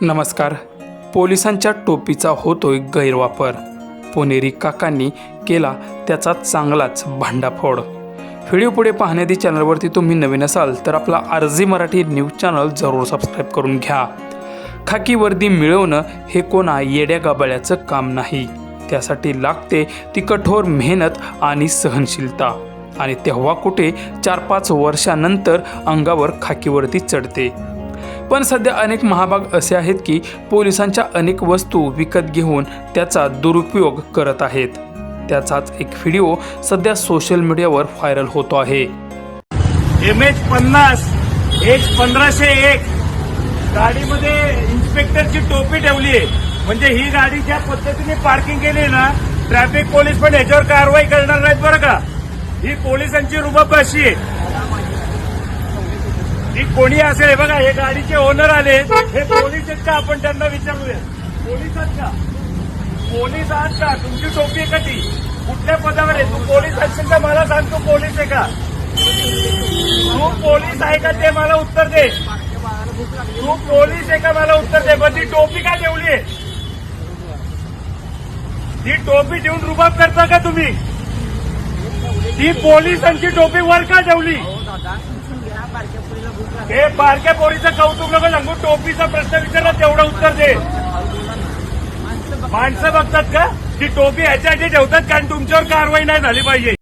नमस्कार. पोलिसांच्या टोपीचा होतोय गैरवापर. पुणेरी काकांनी केला त्याचा चांगलाच भांडाफोड. व्हिडिओ पुढे पाहण्याआधी चॅनलवरती तुम्ही नवीन असाल तर आपला आरजी मराठी न्यूज चॅनल जरूर सबस्क्राईब करून घ्या. खाकी वर्दी मिळवणं हे कोणा येड्या गाबाळ्याचं काम नाही. त्यासाठी लागते ती कठोर मेहनत आणि सहनशीलता. आणि तेव्हा कुठे चार पाच वर्षानंतर अंगावर खाकीवरती चढते. पण सध्या अनेक महाभाग असे आहेत की पोलिसांच्या अनेक वस्तू विकत घेऊन त्याचा दुरुपयोग करत आहेत. त्याचाच एक व्हिडिओ सध्या सोशल मीडियावर व्हायरल होतो आहे. एम एच पन्नास एच पंधराशे एक. गाडीमध्ये इन्स्पेक्टरची टोपी ठेवली आहे म्हणजे ही गाडी ज्या पद्धतीने पार्किंग केली आहे ना ट्रॅफिक पोलीस पण याच्यावर कारवाई करणार नाहीत बरं का? ही पोलिसांची रुबाब अशी आहे. ही कोणी असेल हे बघा हे गाडीचे ओनर आले. हे पोलीस आहेत का? आपण त्यांना विचारूया. पोलीस आहेत का? पोलीस आहात का? तुमची टोपी आहे का ती? कुठल्या पदावर आहे? तू पोलीस असशील का मला सांग तू पोलीस आहे का? तू पोलीस आहे का? ते मला उत्तर दे. तू पोलीस आहे का? मला उत्तर दे. पण ती टोपी का ठेवली आहे? ती टोपी ठेवून रुबाब करता का तुम्ही? ती पोलिसांची टोपी वर का ठेवली? हे बारक्या पोरीचं कौतुक नको सांगू टोपीचा प्रश्न विचारला तेवढं उत्तर दे. माणसं बघतात का? ती टोपी ह्याच्यासाठी ठेवतात कारण तुमच्यावर कारवाई नाही झाली पाहिजे.